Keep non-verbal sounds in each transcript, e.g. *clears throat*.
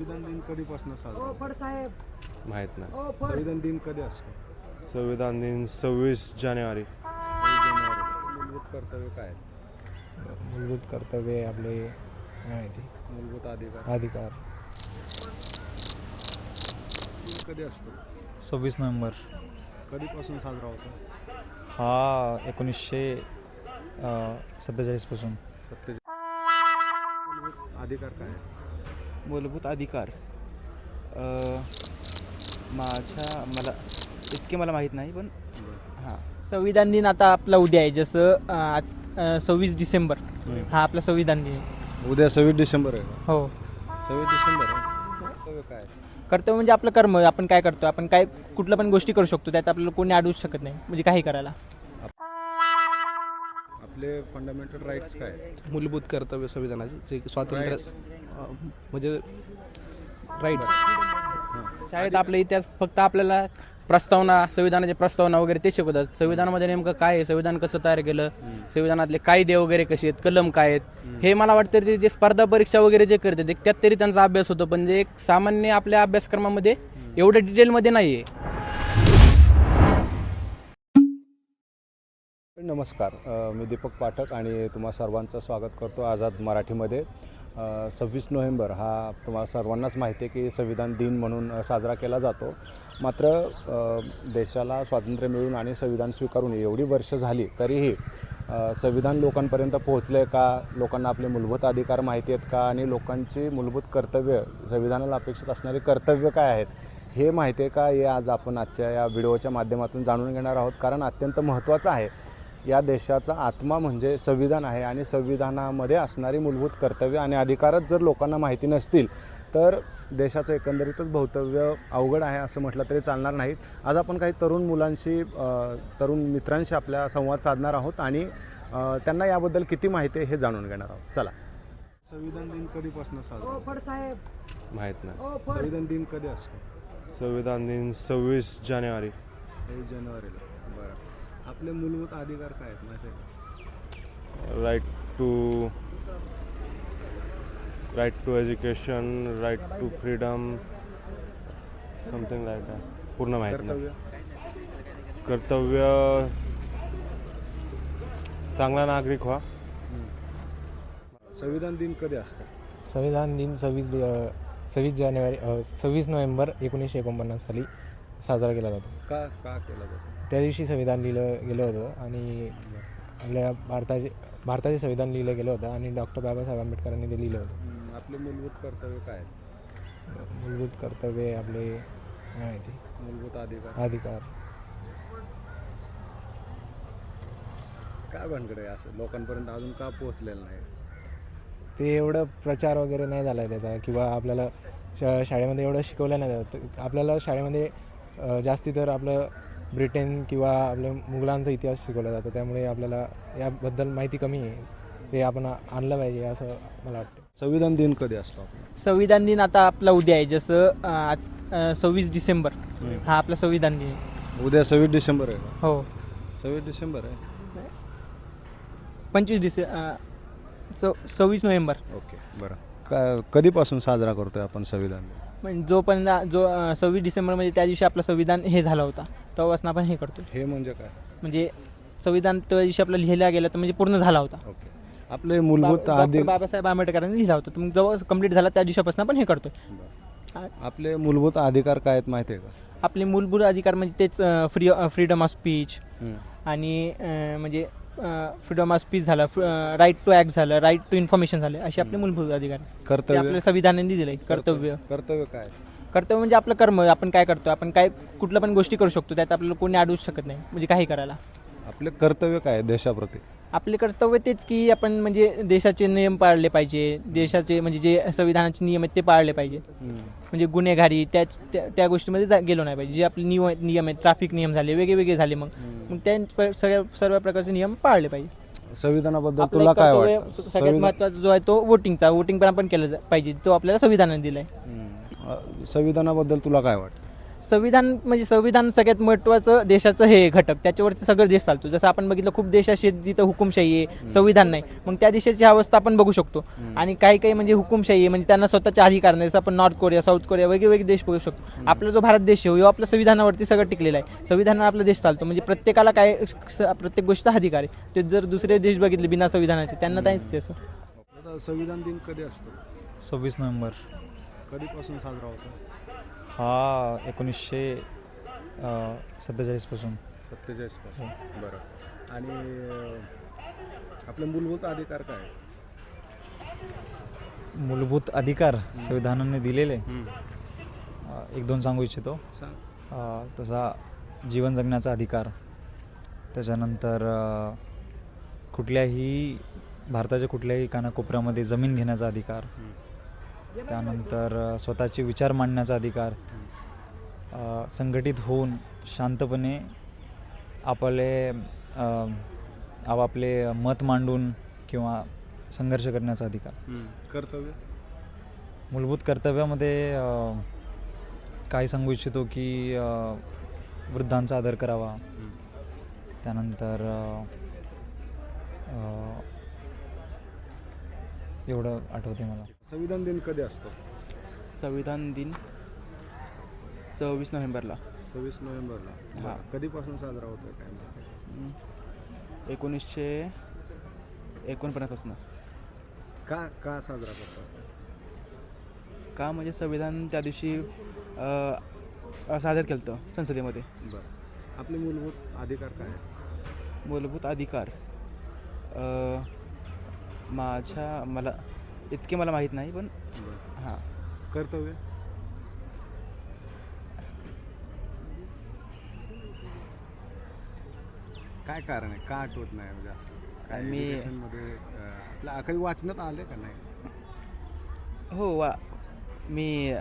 संविधान दिन कधीपासून साजरा होतो? माहीत नाही. संविधान दिन कधी असतो? संविधान दिन सव्वीस जानेवारी. मूलभूत कर्तव्य काय आहेत? मूलभूत कर्तव्ये आपले काय माहिती. मूलभूत अधिकार. अधिकार. कधी असतो? सव्वीस नोव्हेंबर. कधीपासून साजरा होतो? हा एकोणीसशे सत्तेचाळीसपासून. सत्तेचे मूलभूत अधिकार काय आहेत? मूलभूत अधिकार. अ, माझ्या मला इतके मला माहीत नाही पण. हां. संविधान दिन आता आपला उद्या आहे जसं आज सव्वीस डिसेंबर. हा आपला संविधान दिन आहे. उद्या सव्वीस डिसेंबर आहे? हो. सव्वीस डिसेंबर आहे? कर्तव्य काय? कर्तव्य म्हणजे आपलं कर्म आपण काय करतो आपण काय कुठलं पण गोष्टी करू शकतो त्यात आपल्याला कोणी अडवूच शकत नाही म्हणजे काही करायला. आपले फंडामेंटल राईट्स काय? आहेत? मूलभूत कर्तव्य संविधानाचे जे स्वातंत्र्य. अ, म्हणजे राईट्स शाळेत आपला इतिहास फक्त आपल्याला प्रस्तावना संविधानाची प्रस्तावना वगैरे ते शिकवतात. संविधानामध्ये नेमकं काय आहे? संविधान कसं तयार केलं? संविधानातले कायदे वगैरे कसे आहेत? कलम काय आहेत? हे मला वाटतं ते जे स्पर्धा परीक्षा वगैरे जे करतात ते- त्यात तरी त्यांचा अभ्यास होतो. पण जे एक सामान्य आपल्या अभ्यासक्रमामध्ये एवढं डिटेलमध्ये नाही आहे नमस्कार. मी दीपक पाठक आणि तुम्हा सर्वांचं स्वागत करतो आझाद मराठीमध्ये. सव्वीस नोव्हेंबर हा तुम्हाला सर्वांनाच माहिती आहे की संविधान दिन म्हणून साजरा केला जातो. मात्र देशाला स्वातंत्र्य मिळून आणि संविधान स्वीकारून एवढी वर्ष झाली तरीही संविधान लोकांपर्यंत पोहोचलं आहे का? लोकांना आपले मूलभूत अधिकार माहिती आहेत का? आणि लोकांची मूलभूत कर्तव्य संविधानाला अपेक्षित असणारी कर्तव्य काय आहेत? हे माहिती आहे का? हे आज आपण आजच्या या व्हिडिओच्या माध्यमातून जाणून घेणार आहोत. कारण अत्यंत महत्त्वाचं आहे. या देशाचा आत्मा म्हणजे संविधान आहे आणि संविधानामध्ये असणारी मूलभूत कर्तव्य आणि अधिकारच जर लोकांना माहिती नसतील तर देशाचं एकंदरीतच भवितव्य अवघड आहे असं म्हटलं तरी चालणार नाही. आज आपण काही तरुण मुलांशी तरुण मित्रांशी आपल्या संवाद साधणार आहोत आणि त्यांना याबद्दल किती माहिती आहे हे जाणून घेणार आहोत. चला. संविधान दिन कधीपासून साजरा? माहीत नाही. संविधान दिन कधी असतो? संविधान दिन सव्वीस जानेवारी. एक जानेवारीला. बरं. आपले मूलभूत अधिकार काय आहेत माहिती आहे का right to right to education right to freedom something like that पूर्ण माहीत नाही. कर्तव्य? कर्तव्य चांगला नागरिक व्हा. संविधान दिन कधी असतो? संविधान दिन सव्वीस सव्वीस जानेवारी सव्वीस नोव्हेंबर एकोणीसशे एकोणपन्नास साली साजरा केला जातो. का का केला जातो? त्या दिवशी संविधान लिहिलं गेलं होतं आणि आपल्या भारताचे भारताचे संविधान लिहिलं गेलं होतं आणि डॉक्टर बाबासाहेब आंबेडकरांनी ते लिहिलं होतं. आपले मूलभूत कर्तव्य काय? मूलभूत कर्तव्ये आपले काय माहिती मूलभूत अधिकार. अधिकार. काय भानगड आहे असं? लोकांपर्यंत अजून का पोहोचलेलं नाही? ते एवढं प्रचार वगैरे नाही झाला आहे त्याचा किंवा आपल्याला शा शाळेमध्ये एवढं शिकवलं नाही जात. आपल्याला शाळेमध्ये जास्ती तर आपलं ब्रिटन किंवा आपल्या मुघलांचा इतिहास शिकवला जातो. त्यामुळे आपल्याला याबद्दल माहिती कमी आहे. ते आपण आणलं पाहिजे असं मला वाटतं. संविधान दिन कधी असतो आपला? संविधान दिन आता आपला उद्या आहे. जसं आज सव्वीस डिसेंबर. हा आपला संविधान दिन आहे. उद्या सव्वीस डिसेंबर आहे का? हो. सव्वीस डिसेंबर आहे? पंचवीस डिसे अं, सव्वीस नोव्हेंबर. ओके बरं. का कधीपासून साजरा करतोय आपण संविधान दिन? म्हणजे जोपर्यंत जो सव्वीस डिसेंबर म्हणजे त्या दिवशी आपलं संविधान हे झालं होता तेव्हापासून आपण हे करतो हे म्हणजे काय? म्हणजे संविधान त्या दिवशी आपलं लिहिला गेलं तर म्हणजे पूर्ण झाला होता. ओके. आपले मूलभूत बाबासाहेब आंबेडकरांनी लिहिला होता. तर मग जवळ कंप्लीट झाला त्या दिवसापासून आपण हे करतोय. आपले मूलभूत अधिकार काय आहेत माहिती आहे का? आपले मूलभूत अधिकार म्हणजे तेच फ्री फ्रीडम ऑफ स्पीच. आणि अं, म्हणजे फ्रीडम ऑफ स्पीच झालं राईट टू ॲक्ट झालं राईट टू इन्फॉर्मेशन झालं असे आपले मूलभूत अधिकार कर्तव्य. आपल्या संविधानाने दिले कर्तव्य. कर्तव्य. काय? कर्तव्य म्हणजे आपलं कर्म आपण काय करतो आपण काय कुठलं पण गोष्टी करू शकतो त्यात आपल्याला कोणी अडवूच शकत नाही म्हणजे काही करायला. आपले कर्तव्य काय देशाप्रती? आपले कर्तव्य तेच की आपण म्हणजे देशाचे नियम पाळले पाहिजे. देशाचे म्हणजे जे संविधानाचे नियम आहेत ते पाळले पाहिजे. म्हणजे गुन्हेगारी त्या त्या- त्या गोष्टीमध्ये गेलो नाही पाहिजे. जे आपले नियम नियम आहेत ट्रॅफिक नियम झाले वेगळे वेगळे झाले मग. मग त्या प- सगळ्या सर्व प्रकारचे नियम पाळले पाहिजे. संविधानाबद्दल आपलं तुला एक काय कर्तव्य वाटतं? सगळ्यात संविधान महत्त्वाचा जो आहे तो वोटिंगचा वोटिंग पण आपण केलं जा- पाहिजे. तो आपल्याला संविधानाने दिलाय. हम्म. अ, संविधानाबद्दल तुला काय वाटतं? संविधान म्हणजे संविधान सगळ्यात महत्त्वाचं देशाचं हे घटक. त्याच्यावरती सगळं देश चालतो. जसं आपण बघितलं खूप देश असे आहेत जिथं हुकुमशाही आहे संविधान नाही. मग त्या देशाची अवस्था आपण बघू शकतो. आणि काही काही म्हणजे हुकुमशाही आहे म्हणजे त्यांना स्वतःचे अधिकार नाही. जसं आपण नॉर्थ कोरिया साऊथ कोरिया वेगवेगळे देश बघू शकतो. आपला जो भारत देश आहे हो आपल्या संविधानावरती सगळं टिकलेलं आहे. संविधानावर आपला देश चालतो. म्हणजे प्रत्येकाला काय स- प्रत्येक गोष्टीचा अधिकार आहे. ते जर दुसरे देश बघितले बिना संविधानाचे त्यांना काहीच ते संविधान दिन कधी असतो? सव्वीस नोव्हेंबर. कधीपासून साजरा होतो? हा एकोणीसशे सत्तेचाळीसपासून सत्तेचाळीसपासून. बरं. आणि आपले मूलभूत अधिकार काय? मूलभूत अधिकार संविधानाने दिलेले. एक दोन सांगू इच्छितो. तसा जीवन जगण्याचा अधिकार त्याच्यानंतर कुठल्याही भारताच्या कुठल्याही कानाकोपऱ्यामध्ये जमीन घेण्याचा अधिकार त्यानंतर स्वतःचे विचार मांडण्याचा अधिकार संघटित होऊन शांतपणे आपले आपापले मत मांडून किंवा संघर्ष करण्याचा अधिकार. कर्तव्य? मूलभूत कर्तव्यामध्ये काय सांगू इच्छितो की वृद्धांचा आदर करावा. त्यानंतर एवढं आठवते मला. संविधान दिन कधी असतो? संविधान दिन सव्वीस नोव्हेंबरला. सव्वीस नोव्हेंबरला. हा. कधीपासून साजरा होतो काय माहिती? एकोणीसशे एकोणपन्नासपासून. का का साजरा करतो का म्हणजे संविधान त्या दिवशी अ, सादर केलं होतं संसदेमध्ये. बरं. आपले मूलभूत अधिकार काय आहेत? मूलभूत अधिकार अ, माझ्या मला इतके मला माहीत नाही पण बरं. हां. कर्तव्य? काय कारण आहे? का आठवत नाही म्हणजे असं? काय मी- educationमध्ये, अं, आपल्या काही वाचण्यात आले का नाही? हो वा. मी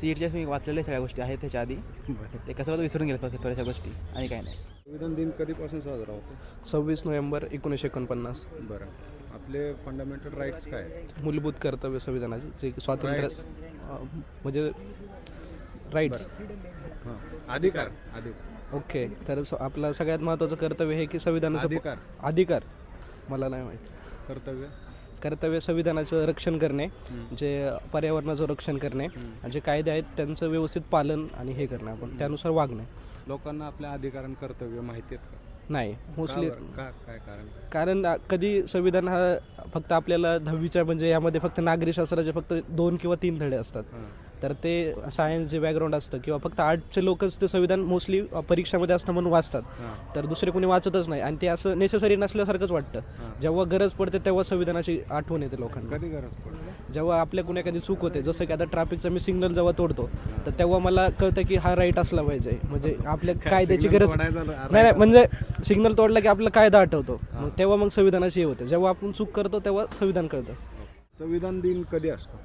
सीटच्या मी वाचलेल्या सगळ्या गोष्टी आहेत त्याच्या आधी. बरं. ते कसं विसरून गेलं फक्त थोड्याशा गोष्टी आणि काय नाही. संविधान दिन कधीपासून साजरा होतो? सव्वीस नोव्हेंबर एकोणीसशे एकोणपन्नास. बरं. आपले फंडामेंटल राईट्स काय? आहेत? मूलभूत कर्तव्य संविधानाचे जे स्वातंत्र्य. अं, म्हणजे राईट्स हां. अधिकार ओके. तर स- आपलं सगळ्यात महत्त्वाचं कर्तव्य हे की संविधानाचं अधिकार. अधिकार. मला नाही माहीत. कर्तव्य? कर्तव्य संविधानाचं रक्षण करणे जे पर्यावरणाचं रक्षण करणे जे कायदे आहेत त्यांचं व्यवस्थित पालन आणि हे करणे आपण त्यानुसार वागणे. लोकांना आपल्या अधिकार आणि कर्तव्य माहिती आहेत का? नाही मोस्टली का बरं? का काय कारण? कधी संविधान हा फक्त आपल्याला दहावीच्या म्हणजे यामध्ये फक्त नागरी शास्त्राचे फक्त दोन किंवा तीन धडे असतात. हां. तर ते सायन्स जे बॅकग्राऊंड असतं किंवा फक्त आर्टचे लोकच ते संविधान मोस्टली परीक्षामध्ये असतं म्हणून वाचतात. तर दुसरे कोणी वाचतच नाही. आणि ते असं नेसेसरी नसल्यासारखंच वाटतं. जेव्हा गरज पडते तेव्हा संविधानाची आठवण येते लोकांना. कधी गरज पडते? जेव्हा आपल्याकडून एखादी चूक होते जसं की आता ट्रॅफिकचा मी सिग्नल जेव्हा तोडतो तर तेव्हा मला कळतं की हा राईट असला पाहिजे. म्हणजे आपल्या कायद्याची गरज नाही नाही म्हणजे सिग्नल तोडला की आपला कायदा आठवतो. तेव्हा मग संविधानाची हे होते. जेव्हा आपण चूक करतो तेव्हा संविधान कळतं. संविधान दिन कधी असतो?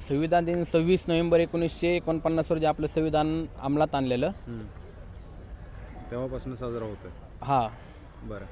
संविधान दिन सव्वीस नोव्हेंबर एकोणीसशे एकोणपन्नास रोजी आपलं संविधान अंमलात आणलेलं. तेव्हापासून साजरा होतोय. हा. बरं.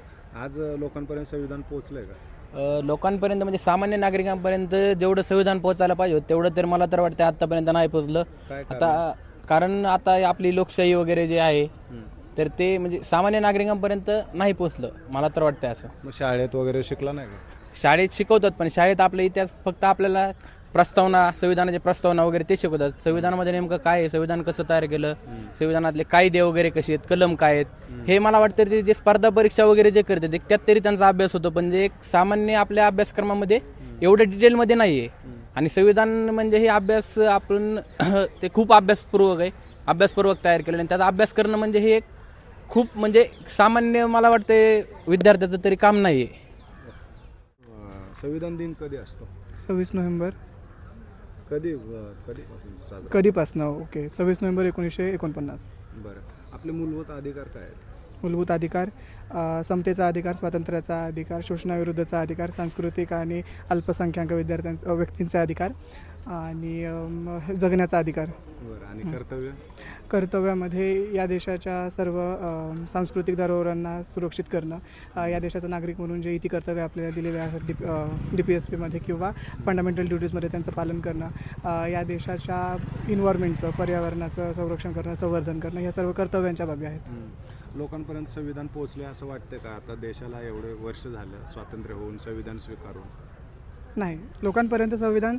आज लोकांपर्यंत संविधान पोहोचलंय का? अ, लोकांपर्यंत म्हणजे सामान्य नागरिकांपर्यंत जेवढं संविधान पोहोचायला पाहिजे होतं, तेवढं तर मला तर वाटतं आतापर्यंत नाही पोहोचलं. काय कारण? आता कारण आता आपली लोकशाही वगैरे जे आहे हम्म. तर ते म्हणजे सामान्य नागरिकांपर्यंत नाही पोहोचलं मला तर वाटतं असं. मग शाळेत वगैरे शिकला नाही का? शाळेत शिकवतात पण शाळेत आपला इतिहास फक्त आपल्याला प्रस्तावना संविधानाची प्रस्तावना वगैरे ते शिकवतात. संविधानामध्ये नेमकं काय आहे? संविधान कसं तयार केलं? संविधानातले कायदे वगैरे कसे आहेत? कलम काय आहेत? हे मला वाटतं ते जे स्पर्धा परीक्षा वगैरे जे करतात ते त्यात तरी त्यांचा अभ्यास होतो. पण जे एक सामान्य आपल्या अभ्यासक्रमामध्ये एवढं डिटेलमध्ये नाही आहे आणि संविधान म्हणजे हे अभ्यास आपण *clears throat* ते खूप अभ्यासपूर्वक आहे. अभ्यासपूर्वक तयार केलेलं आणि त्याचा अभ्यास करणं म्हणजे हे एक खूप म्हणजे सामान्य मला वाटते विद्यार्थ्याचं तरी काम नाही आहे संविधान दिन कधी असतो? सव्वीस नोव्हेंबर. कधी कधीपासून साजरा? कधीपासनं? ओके. सव्वीस नोव्हेंबर एकोणीसशे एकोणपन्नास. बरं. आपले मूलभूत अधिकार काय आहेत? मूलभूत अधिकार अ, समतेचा अधिकार स्वातंत्र्याचा अधिकार शोषणाविरुद्धचा अधिकार सांस्कृतिक आणि अल्पसंख्याक विद्यार्थ्यांचा व्यक्तींचा अधिकार. आणि अम, जगण्याचा अधिकार बरं आणि. कर्तव्य कर्तव्यामध्ये या देशाच्या सर्व अम, सांस्कृतिक धरोहरांना सुरक्षित करणं अ, या देशाचा नागरिक म्हणून जे इथे कर्तव्य आपल्याला दिलेले आहेत डी डी पी एस पीमध्ये किंवा फंडामेंटल ड्युटीजमध्ये त्यांचं पालन करणं अ, या देशाच्या इन्व्हायरमेंटचं पर्यावरणाचं संरक्षण करणं संवर्धन करणं या सर्व कर्तव्यांच्या बाबी आहेत. लोकांपर्यंत संविधान पोहोचले असं वाटतं का आता देशाला एवढे वर्ष झालं स्वातंत्र्य होऊन संविधान स्वीकारून नाही. लोकांपर्यंत संविधान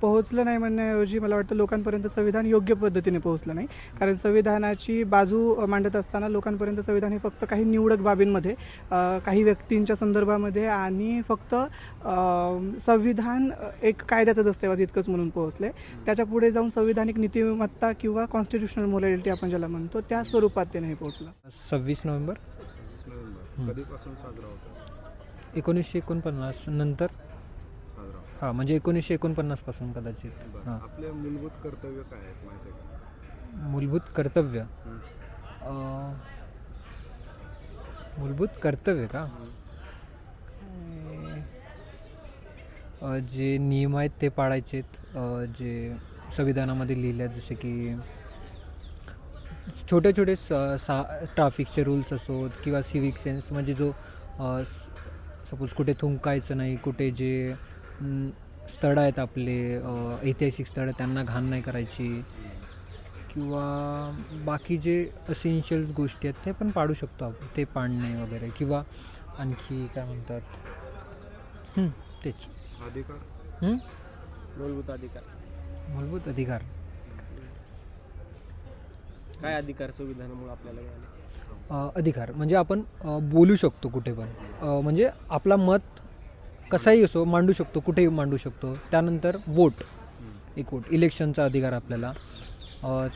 पोहोचलं नाही म्हणण्याऐवजी मला वाटतं लोकांपर्यंत संविधान योग्य पद्धतीने पोहोचलं नाही. कारण संविधानाची बाजू मांडत असताना लोकांपर्यंत संविधान हे फक्त काही निवडक बाबींमध्ये काही व्यक्तींच्या संदर्भामध्ये आणि फक्त अ, संविधान एक कायद्याचं दस्तऐवज इतकंच म्हणून पोहोचले त्याच्या पुढे जाऊन संविधानिक नीतिमत्ता किंवा कॉन्स्टिट्युशनल मोरॅलिटी आपण ज्याला म्हणतो त्या स्वरूपात ते नाही पोहोचलं. सव्वीस नोव्हेंबर? नोव्हेंबर. कधीपासून साजरा होतो एकोणीसशे एकोणपन्नास नंतर? हां म्हणजे एकोणीसशे एकोणपन्नासपासून कदाचित. बरं. हां. आपले मूलभूत कर्तव्य काय आहेत माहिती आहे का? मूलभूत कर्तव्य? हं. अं, मूलभूत कर्तव्य का? अं, जे नियम आहेत ते पाळायचेत अं, जे संविधानामध्ये लिहिले आहेत जसे की छोटे छोटे स सा ट्राफिकचे रूल्स असोत किंवा सिविक सेन्स म्हणजे जो सपोज कुठे थुंकायचं नाही कुठे जे स्थळ आहेत आपले ऐतिहासिक स्थळ त्यांना घाण नाही करायची. किंवा बाकी जे असेन्शियल्स गोष्टी आहेत ते पण पाडू शकतो आपण ते पाडणे वगैरे. किंवा आणखी काय म्हणतात? तेच. अधिकार? मूलभूत अधिकार. मूलभूत अधिकार. काय अधिकार संविधानामुळे आपल्याला मिळाले? अधिकार. म्हणजे आपण बोलू शकतो कुठे पण. म्हणजे आपला मत कसाही असो मांडू शकतो कुठेही मांडू शकतो. त्यानंतर वोट एक वोट इलेक्शनचा अधिकार आपल्याला.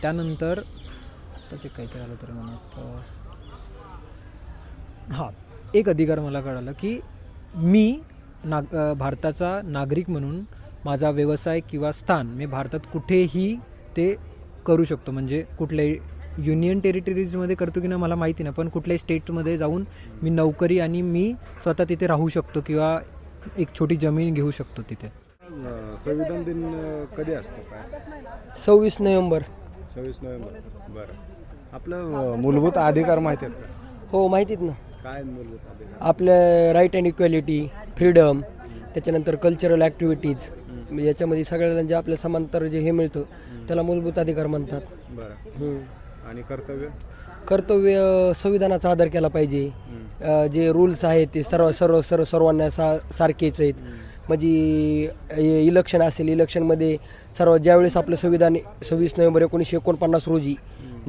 त्यानंतर त्याचे काहीतरी आलं तरी म्हणत अ, हां एक अधिकार मला कळालं की मी नाग भारताचा नागरिक म्हणून माझा व्यवसाय किंवा स्थान मी भारतात कुठेही ते करू शकतो. म्हणजे कुठल्याही युनियन टेरिटरीजमध्ये करतो की नाही मला माहिती नाही पण कुठल्याही स्टेटमध्ये जाऊन मी नोकरी आणि मी स्वतः तिथे राहू शकतो किंवा एक छोटी जमीन घेऊ शकतो तिथे. संविधान दिन कधी असतो काय? सव्वीस नोव्हेंबर. सव्वीस नोव्हेंबर. बरं. आपलं मूलभूत अधिकार माहिती आहेत का? हो माहितीत ना. काय मूलभूत अधिकार? आपलं राईट अँड इक्वॅलिटी फ्रीडम त्याच्यानंतर कल्चरल ॲक्टिव्हिटीज म्हणजे याच्यामध्ये सगळ्यांना जे आपल्या समांतर जे हे मिळतं त्याला मूलभूत अधिकार म्हणतात. बरं. हम्म. आणि कर्तव्य? कर्तव्य संविधानाचा आदर केला पाहिजे. अ, जे रूल्स आहेत ते सर्व सर्व सर्व सर्वांना सा सारखेच आहेत. म्हणजे इलेक्शन असेल इलेक्शनमध्ये सर्व ज्यावेळेस आपलं संविधान सव्वीस नोव्हेंबर एकोणीसशे एकोणपन्नास रोजी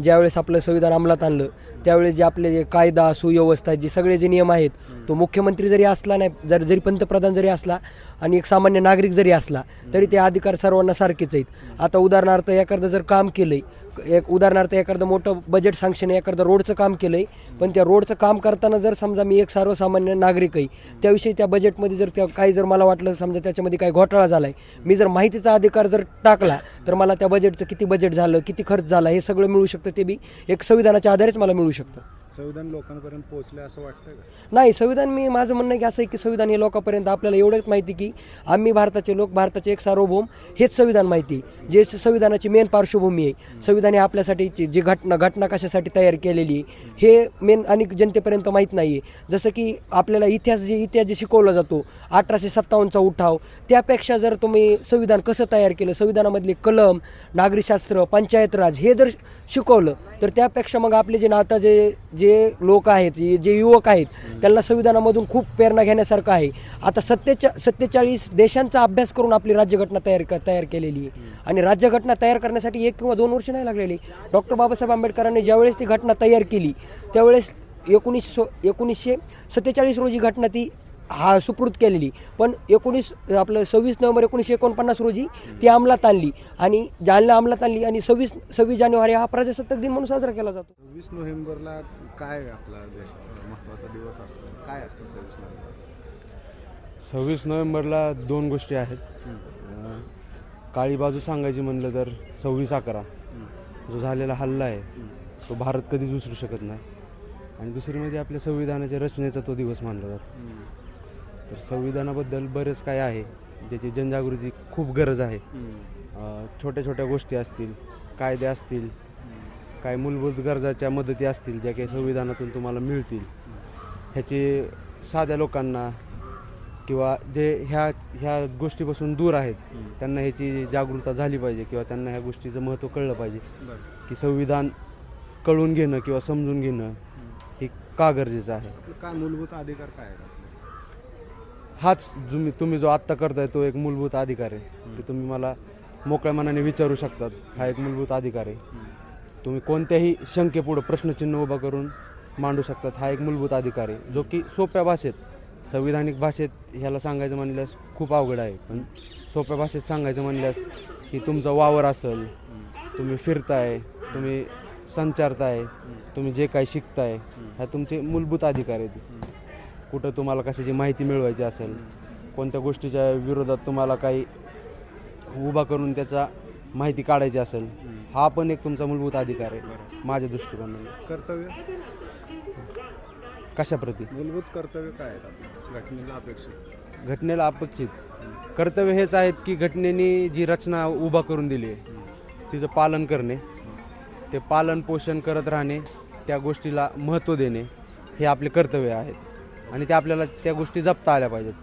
ज्यावेळेस आपलं संविधान अंमलात आणलं त्यावेळेस जे आपले जे कायदा सुव्यवस्था जे सगळे जे नियम आहेत तो मुख्यमंत्री जरी असला नाही जर जरी पंतप्रधान जरी असला आणि एक सामान्य नागरिक जरी असला तरी ते अधिकार सर्वांना सारखेच आहेत. आता उदाहरणार्थ एखादं जर काम केलंय एक उदाहरणार्थ एखादं मोठं बजेट सँक्शन एखादं रोडचं काम केलंय पण त्या रोडचं काम करताना जर समजा मी एक सर्वसामान्य नागरिक आहे त्याविषयी त्या बजेटमध्ये जर त्या काही जर मला वाटलं समजा त्याच्यामध्ये काही घोटाळा झालाय मी जर माहितीचा अधिकार जर टाकला तर मला त्या बजेटचं किती बजेट झालं किती खर्च झाला हे सगळं मिळू शकतं ते बी एक संविधानाच्या आधारेच मला मिळू शकतं. संविधान लोकांपर्यंत पोहोचले असं वाटतं का? नाही संविधान मी माझं म्हणणं की असं आहे की संविधान हे लोकांपर्यंत आपल्याला एवढंच माहिती की आम्ही भारताचे लोक भारताचे एक सार्वभौम हेच संविधान माहिती आहे. जे स- संविधानाची मेन पार्श्वभूमी आहे. संविधान हे आपल्यासाठी जी जी घटना घटना कशासाठी तयार केलेली आहे हे मेन आणि जनतेपर्यंत माहीत नाही आहे जसं की आपल्याला इतिहास जे इतिहास जे शिकवला जातो अठराशे सत्तावन्नचा उठाव त्यापेक्षा जर तुम्ही संविधान कसं तयार केलं संविधानामधले कलम नागरिकशास्त्र पंचायत राज हे जर शिकवलं तर त्यापेक्षा मग आपले जे नाता जे जे लोक आहेत जे युवक आहेत त्यांना संविधानामधून खूप प्रेरणा घेण्यासारखं आहे. आता सत्तेचा सत्तेचाळीस देशांचा अभ्यास करून आपली राज्यघटना तयार क- तयार केलेली आहे. आणि राज्यघटना तयार करण्यासाठी एक किंवा दोन वर्ष नाही लागलेली. डॉक्टर बाबासाहेब आंबेडकरांनी ज्यावेळेस ती घटना तयार केली त्यावेळेस एकोणीसशे एकोणीसशे सत्तेचाळीस रोजी घटना ती हा सुपूर्द केलेली. पण एकोणीस आपलं सव्वीस नोव्हेंबर एकोणीसशे एकोणपन्नास रोजी ती अंमलात आणली. आणि ज्यांना अंमलात आणली आणि सव्वीस सव्वीस जानेवारी हा प्रजासत्ताक दिन म्हणून साजरा केला जातो. सव्वीस नोव्हेंबरला काय आपला देशाचा महत्त्वाचा दिवस असतो? काय असतं सव्वीस नोव्हेंबर? सव्वीस नोव्हेंबरला दोन गोष्टी आहेत. काळी बाजू सांगायची म्हणलं तर सव्वीस अकरा. जो झालेला हल्ला आहे तो भारत कधीच विसरू शकत नाही. आणि दुसरी म्हणजे आपल्या संविधानाच्या रचनेचा तो दिवस मानला जातो. तर संविधानाबद्दल बरेच काय आहे ज्याची जनजागृती खूप गरज आहे. छोट्या छोट्या गोष्टी असतील कायदे असतील काही मूलभूत गरजाच्या मदती असतील ज्या काही संविधानातून तुम्हाला मिळतील. ह्याची साध्या लोकांना किंवा जे ह्या ह्या गोष्टीपासून दूर आहेत त्यांना ह्याची जागरूकता झाली पाहिजे किंवा त्यांना ह्या गोष्टीचं महत्त्व कळलं पाहिजे. की संविधान कळून घेणं किंवा समजून घेणं हे का गरजेचं आहे? काय मूलभूत अधिकार काय हाच तुम्ही तुम्ही जो आत्ता करताय तो एक मूलभूत अधिकार आहे की तुम्ही मला मोकळ्या मनाने विचारू शकतात. हा एक मूलभूत अधिकार आहे. तुम्ही कोणत्याही शंकेपुढं प्रश्नचिन्ह उभा करून मांडू शकतात हा एक मूलभूत अधिकार आहे. जो की सोप्या भाषेत संविधानिक भाषेत ह्याला सांगायचं म्हणल्यास खूप अवघड आहे. पण सोप्या भाषेत सांगायचं म्हणल्यास की तुमचा वावर असेल तुम्ही फिरताय तुम्ही संचारताय तुम्ही जे काही शिकताय ह्या तुमचे मूलभूत अधिकार आहेत. कुठं तुम्हाला कशाची माहिती मिळवायची असेल कोणत्या गोष्टीच्या विरोधात तुम्हाला काही उभा करून त्याचा माहिती काढायची असेल हा पण एक तुमचा मूलभूत अधिकार आहे माझ्या दृष्टिकोनाने. कर्तव्य? कशाप्रती? मूलभूत कर्तव्य काय आहेत आपली घटनेला अपेक्षित. घटनेला अपेक्षित. कर्तव्य हेच आहेत की घटनेने जी रचना उभा करून दिली आहे तिचं पालन करणे ते पालन पोषण करत राहणे त्या गोष्टीला महत्त्व देणे हे आपले कर्तव्य आहेत. आणि त्या आपल्याला त्या गोष्टी जपता आल्या पाहिजेत.